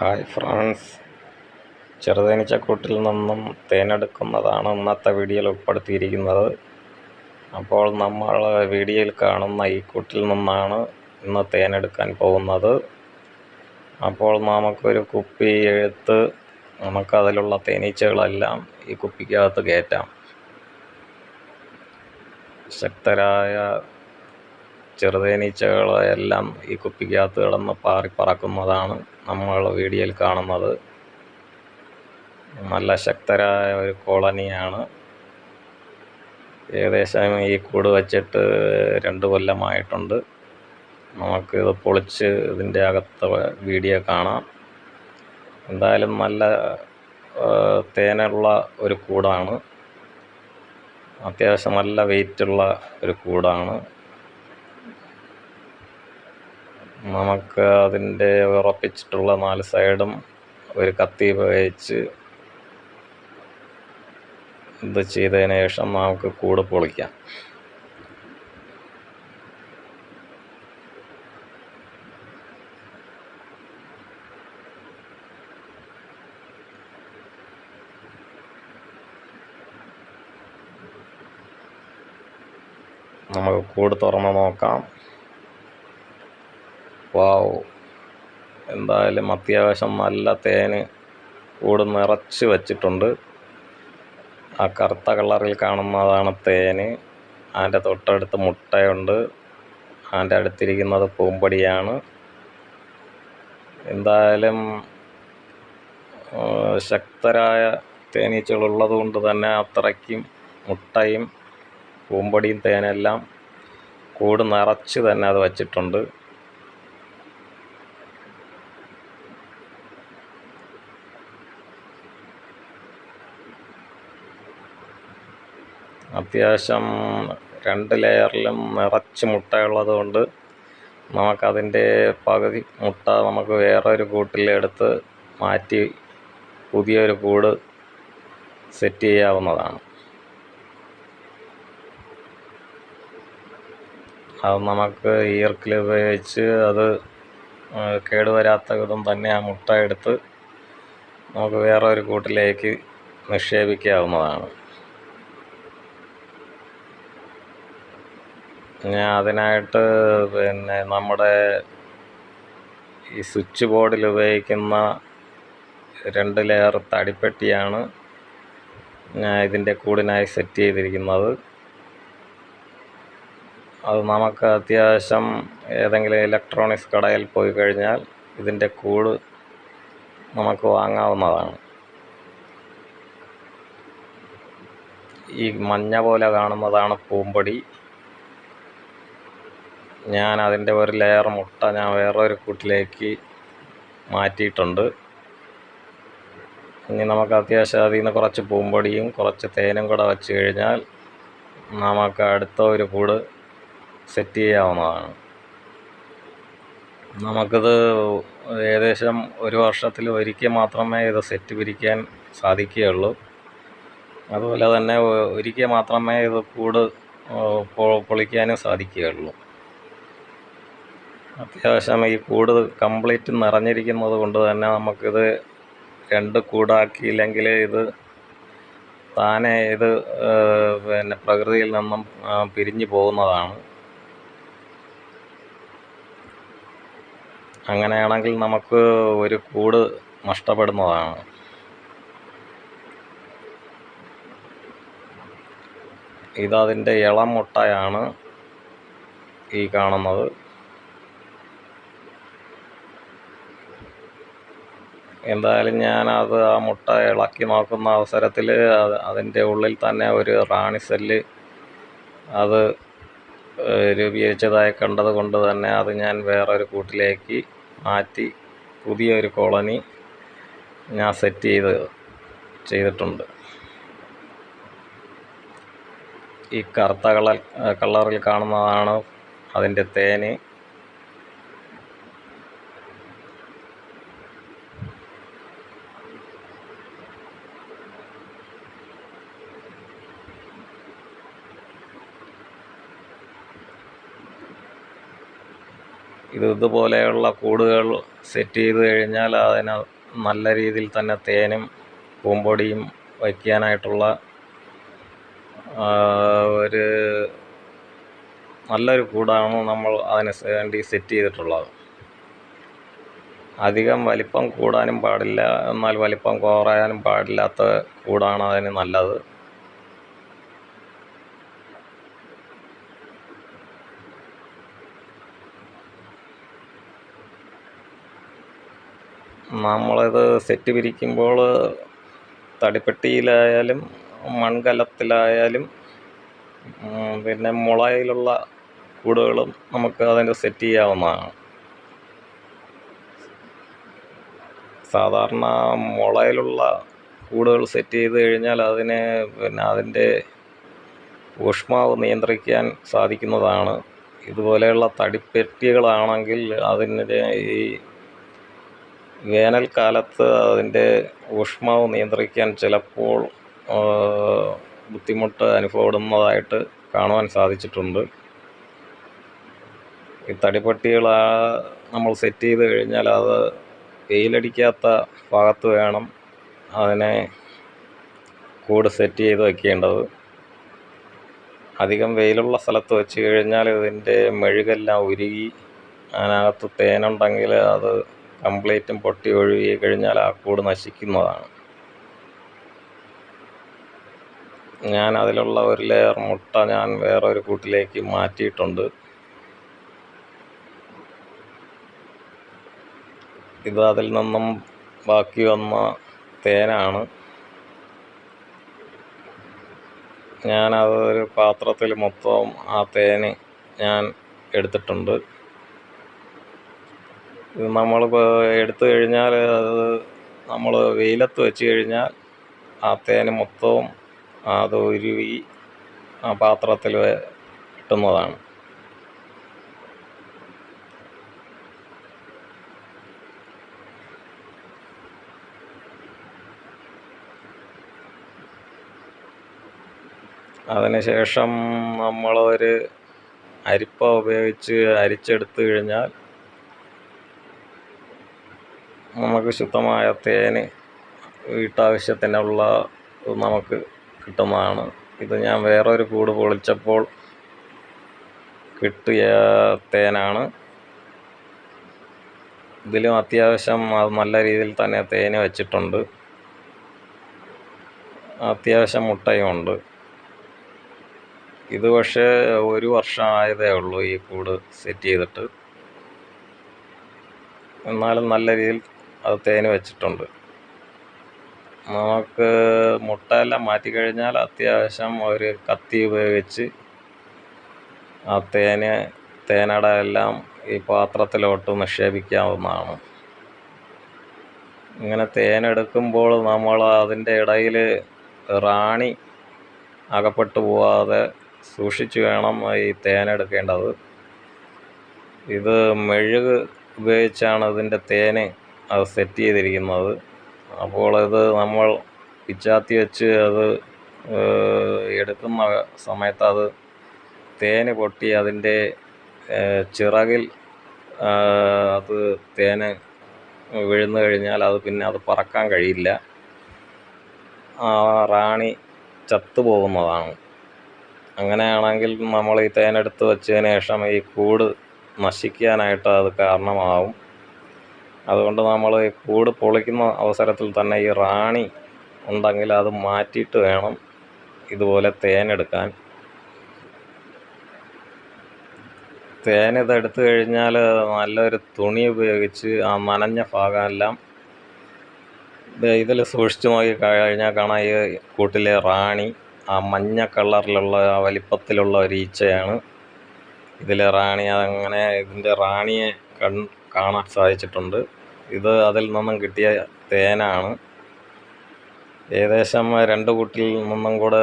Hi friends. ചെറുതേനീച്ചക്കൂട്ടിൽ നിന്നും തേനെടുക്കുന്നതാണ് ഇന്നത്തെ വീഡിയോയിൽ ഉൾപ്പെടുത്തിയിരിക്കുന്നത്. അപ്പോൾ നമ്മൾ വീഡിയോയിൽ കാണുന്ന ഈ കൂട്ടിൽ നിന്നാണ് ഇന്ന് തേനെടുക്കാൻ പോകുന്നത്. അപ്പോൾ നമുക്കൊരു കുപ്പി എടുത്ത് നമുക്കതിലുള്ള തേനീച്ചകളെല്ലാം ഈ കുപ്പിക്കകത്ത് കയറ്റാം. ശക്തരായ ചെറുതേനീച്ചകളെല്ലാം ഈ കുപ്പിക്കകത്ത് കിടന്ന് പാറി പറക്കുന്നതാണ് നമ്മൾ വീഡിയോയിൽ കാണുന്നത്. നല്ല ശക്തരായ ഒരു കോളനിയാണ്. ഏകദേശം ഈ കൂട് വച്ചിട്ട് രണ്ട് കൊല്ലമായിട്ടുണ്ട്. നമുക്കിത് പൊളിച്ച് ഇതിന്റെ അകത്തെ വീഡിയോ കാണാം. എന്തായാലും നല്ല തേനുള്ള ഒരു കൂടാണ്. അത്യാവശ്യം നല്ല വെയിറ്റുള്ള ഒരു കൂടാണ്. നമുക്ക് അതിന്റെ ഉറപ്പിച്ചിട്ടുള്ള നാല് സൈഡും ഒരു കത്തി ഉപയോഗിച്ച് ഇത് ചെയ്തതിന് ശേഷം നമുക്ക് കൂട് പൊളിക്കാം. നമുക്ക് കൂട് തുറന്ന് നോക്കാം. വാവ് എന്തായാലും അത്യാവശ്യം നല്ല തേൻ കൂട് നിറച്ച് വച്ചിട്ടുണ്ട്. ആ കറുത്ത കളറിൽ കാണുന്നതാണ് തേൻ അതിന്റെ തൊട്ടടുത്ത് മുട്ടയുണ്ട്. അതിന്റെ അടുത്തിരിക്കുന്നത് പൂമ്പടിയാണ്. എന്തായാലും ശക്തരായ തേനീച്ചകളുള്ളത് കൊണ്ട് തന്നെ അത്രയ്ക്കും മുട്ടയും പൂമ്പടിയും തേനെല്ലാം കൂട് നിറച്ച് തന്നെ അത് വച്ചിട്ടുണ്ട്. അത്യാവശ്യം രണ്ട് ലെയറിലും നിറച്ച് മുട്ടയുള്ളത് കൊണ്ട് നമുക്കതിന്റെ പകുതി മുട്ട നമുക്ക് വേറൊരു കൂട്ടിലെടുത്ത് മാറ്റി പുതിയൊരു കൂട് സെറ്റ് ചെയ്യാവുന്നതാണ്. അത് നമുക്ക് ഈർക്കിൽ ഉപയോഗിച്ച് അത് കേടുവരാത്ത വിധം തന്നെ ആ മുട്ട എടുത്ത് നമുക്ക് വേറൊരു കൂട്ടിലേക്ക് നിക്ഷേപിക്കാവുന്നതാണ്. ഞാൻ അതിനായിട്ട് പിന്നെ നമ്മുടെ ഈ സ്വിച്ച് ബോർഡിൽ ഉപയോഗിക്കുന്ന രണ്ട് ലെയർ തടിപ്പെട്ടിയാണ് ഞാൻ ഇതിന്റെ കൂടിനായി സെറ്റ് ചെയ്തിരിക്കുന്നത്. അത് നമുക്ക് അത്യാവശ്യം ഏതെങ്കിലും ഇലക്ട്രോണിക്സ് കടയിൽ പോയി കഴിഞ്ഞാൽ ഇതിന്റെ കൂട് നമുക്ക് വാങ്ങാവുന്നതാണ്. ഈ മഞ്ഞ പോലെ കാണുന്നതാണ് പൂമ്പൊടി. ഞാൻ അതിന്റെ ഒരു ലെയർ മുട്ട ഞാൻ വേറൊരു കൂട്ടിലേക്ക് മാറ്റിയിട്ടുണ്ട്. ഇനി നമുക്ക് അത്യാവശ്യം അതിൽ നിന്ന് കുറച്ച് പൂമ്പൊടിയും കുറച്ച് തേനും കൂടെ വെച്ച് കഴിഞ്ഞാൽ നമുക്ക് അടുത്ത ഒരു കൂട് സെറ്റ് ചെയ്യാവുന്നതാണ്. നമുക്കിത് ഏകദേശം ഒരു വർഷത്തിൽ ഒരിക്കൽ മാത്രമേ ഇത് സെറ്റ് പിരിക്കാൻ സാധിക്കുകയുള്ളൂ. അതുപോലെ തന്നെ ഒരിക്കൽ മാത്രമേ ഇത് കൂട് പൊളിക്കാനും സാധിക്കുകയുള്ളൂ. അത്യാവശ്യം ഈ കൂട് കംപ്ലീറ്റ് നിറഞ്ഞിരിക്കുന്നത് കൊണ്ട് തന്നെ നമുക്കിത് രണ്ട് കൂടാക്കിയില്ലെങ്കിൽ ഇത് താനെ ഇത് പിന്നെ പ്രകൃതിയിൽ നിന്നും പിരിഞ്ഞു പോകുന്നതാണ്. അങ്ങനെയാണെങ്കിൽ നമുക്ക് ഒരു കൂട് നഷ്ടപ്പെടുന്നതാണ്. ഇതതിന്റെ ഇളം മുട്ടയാണ് ഈ കാണുന്നത്. എന്തായാലും ഞാനത് ആ മുട്ട ഇളക്കി നോക്കുന്ന അവസരത്തിൽ അതിന്റെ ഉള്ളിൽ തന്നെ ഒരു റാണി സെല്ല് അത് രൂപീകരിച്ചതായി കണ്ടത് കൊണ്ട് തന്നെ അത് ഞാൻ വേറൊരു കൂട്ടിലേക്ക് മാറ്റി പുതിയൊരു കോളനി ഞാൻ സെറ്റ് ചെയ്ത് ചെയ്തിട്ടുണ്ട്. ഈ കറുത്ത കളർ കളറിൽ കാണുന്നതാണ് അതിന്റെ തേന്. ഇത് ഇതുപോലെയുള്ള കൂടുകൾ സെറ്റ് ചെയ്ത് കഴിഞ്ഞാൽ അതിന് നല്ല രീതിയിൽ തന്നെ തേനും പൂമ്പൊടിയും വയ്ക്കാനായിട്ടുള്ള ഒരു നല്ലൊരു കൂടാണ് നമ്മൾ അതിന് വേണ്ടി സെറ്റ് ചെയ്തിട്ടുള്ളത്. അധികം വലിപ്പം കൂടാനും പാടില്ല എന്നാൽ വലിപ്പം കുറയാനും പാടില്ലാത്ത കൂടാണ് അതിന് നല്ലത്. നമ്മളിത് സെറ്റ് പിരിക്കുമ്പോൾ തടിപ്പെട്ടിയിലായാലും മൺകലത്തിലായാലും പിന്നെ മുളയിലുള്ള കൂടുകളും നമുക്ക് അതിന് സെറ്റ് ചെയ്യാവുന്നതാണ്. സാധാരണ മുളയിലുള്ള കൂടുകൾ സെറ്റ് ചെയ്ത് കഴിഞ്ഞാൽ അതിന് പിന്നെ അതിന്റെ ഊഷ്മാവ് നിയന്ത്രിക്കാൻ സാധിക്കുന്നതാണ്. ഇതുപോലെയുള്ള തടിപ്പെട്ടികളാണെങ്കിൽ അതിന്റെ ഈ വേനൽക്കാലത്ത് അതിന്റെ ഊഷ്മാവ് നിയന്ത്രിക്കാൻ ചിലപ്പോൾ ബുദ്ധിമുട്ട് അനുഭവപ്പെടുന്നതായിട്ട് കാണുവാൻ സാധിച്ചിട്ടുണ്ട്. ഈ തടിപ്പട്ടികൾ നമ്മൾ സെറ്റ് ചെയ്ത് കഴിഞ്ഞാൽ അത് വെയിലടിക്കാത്ത ഭാഗത്ത് വേണം അതിനെ കൂട് സെറ്റ് ചെയ്ത് വയ്ക്കേണ്ടത് അധികം വെയിലുള്ള സ്ഥലത്ത് വെച്ച് കഴിഞ്ഞാൽ ഇതിന്റെ മെഴുകെല്ലാം ഉരുകി അതിനകത്ത് തേനുണ്ടെങ്കിൽ അത് കംപ്ലീറ്റും പൊട്ടി ഒഴുകി കഴിഞ്ഞാൽ ആ കൂട് നശിക്കുന്നതാണ്. ഞാൻ അതിലുള്ള ഒരു ലെയർ മുട്ട ഞാൻ വേറൊരു കൂട്ടിലേക്ക് മാറ്റിയിട്ടുണ്ട്. ഇത് അതിൽ നിന്നും ബാക്കി വന്ന തേനാണ്. ഞാനത് ഒരു പാത്രത്തിൽ മൊത്തം ആ തേന് ഞാൻ എടുത്തിട്ടുണ്ട്. ഇത് നമ്മളിപ്പോൾ എടുത്തു കഴിഞ്ഞാൽ അത് നമ്മൾ വെയിലത്ത് വെച്ച് കഴിഞ്ഞാൽ ആ തേൻ മൊത്തവും അത് ഉരുകി ആ പാത്രത്തിൽ കിട്ടുന്നതാണ് അതിന് ശേഷം നമ്മളൊരു അരിപ്പ ഉപയോഗിച്ച് അരിച്ചെടുത്ത് കഴിഞ്ഞാൽ നമുക്ക് ശുദ്ധമായ തേന് വീട്ടാവശ്യത്തിനുള്ള നമുക്ക് കിട്ടുന്നതാണ്. ഇത് ഞാൻ വേറൊരു കൂട് പൊളിച്ചപ്പോൾ കിട്ടിയ തേനാണ്. ഇതിലും അത്യാവശ്യം അത് നല്ല രീതിയിൽ തന്നെ തേന് വെച്ചിട്ടുണ്ട്. അത്യാവശ്യം മുട്ടയും ഉണ്ട്. ഇത് പക്ഷേ ഒരു വർഷം ആയതേ ഉള്ളൂ ഈ കൂട് സെറ്റ് ചെയ്തിട്ട്. എന്നാലും നല്ല രീതിയിൽ അത് തേൻ വെച്ചിട്ടുണ്ട്. നമുക്ക് മുട്ടയെല്ലാം മാറ്റിക്കഴിഞ്ഞാൽ അത്യാവശ്യം ഒരു കത്തി ഉപയോഗിച്ച് ആ തേന് തേനട എല്ലാം ഈ പാത്രത്തിലോട്ട് നിക്ഷേപിക്കാവുന്നതാണ്. ഇങ്ങനെ തേനെടുക്കുമ്പോൾ നമ്മൾ അതിന്റെ ഇടയിൽ റാണി അകപ്പെട്ടു പോവാതെ സൂക്ഷിച്ച് വേണം ഈ തേനെടുക്കേണ്ടത്. ഇത് മെഴുക് ഉപയോഗിച്ചാണ് ഇതിന്റെ തേന് അത് സെറ്റ് ചെയ്തിരിക്കുന്നത്. അപ്പോൾ ഇത് നമ്മൾ പിച്ചാത്തി വെച്ച് അത് എടുക്കുന്ന സമയത്ത് അത് തേന് പൊട്ടി അതിന്റെ ചിറകിൽ അത് തേന് വീഴുന്നു കഴിഞ്ഞാൽ അത് പിന്നെ അത് പറക്കാൻ കഴിയില്ല. ആ റാണി ചത്തുപോകുന്നതാണ് അങ്ങനെയാണെങ്കിൽ നമ്മൾ ഈ തേനെടുത്ത് വെച്ചതിന് ശേഷം ഈ കൂട് നശിക്കാനായിട്ട് അത് കാരണമാവും. അതുകൊണ്ട് നമ്മൾ കൂട് പൊളിക്കുന്ന അവസരത്തിൽ തന്നെ ഈ റാണി ഉണ്ടെങ്കിൽ അത് മാറ്റിയിട്ട് വേണം ഇതുപോലെ തേനെടുക്കാൻ. തേൻ ഇതെടുത്ത് കഴിഞ്ഞാൽ നല്ലൊരു തുണി ഉപയോഗിച്ച് ആ നനഞ്ഞ ഭാഗമെല്ലാം ഇതിൽ സൂക്ഷിച്ചു നോക്കി കഴിഞ്ഞാൽ കാണാം ഈ കൂട്ടിലെ റാണി ആ മഞ്ഞ കളറിലുള്ള ആ വലിപ്പത്തിലുള്ള ഒരു ഈച്ചയാണ് ഇതിലെ റാണി അതങ്ങനെ ഇതിന്റെ റാണിയെ കൺ കാണാൻ സാധിച്ചിട്ടുണ്ട്. ഇത് അതിൽ നിന്നും കിട്ടിയ തേനാണ്. ഏകദേശം രണ്ട് കൂട്ടിൽ നിന്നും കൂടെ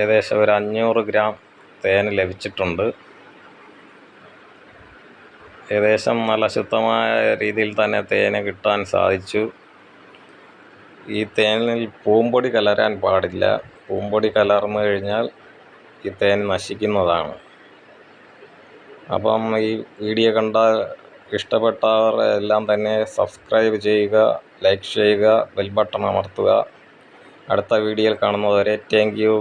ഏകദേശം ഒരു അഞ്ഞൂറ് ഗ്രാം തേൻ ലഭിച്ചിട്ടുണ്ട്. ഏകദേശം നല്ല ശുദ്ധമായ രീതിയിൽ തന്നെ തേന് കിട്ടാൻ സാധിച്ചു. ഈ തേനിൽ പൂമ്പൊടി കലരാൻ പാടില്ല. പൂമ്പൊടി കലർന്നു കഴിഞ്ഞാൽ ഈ തേൻ നശിക്കുന്നതാണ്. അപ്പം ഈ വീഡിയോ കണ്ട ഇഷ്ടപ്പെട്ടവർ എല്ലാം തന്നെ സബ്സ്ക്രൈബ് ചെയ്യുക ലൈക്ക് ചെയ്യുക ബെൽ ബട്ടൺ അമർത്തുക. അടുത്ത വീഡിയോയിൽ കാണുന്നതുവരെ താങ്ക് യു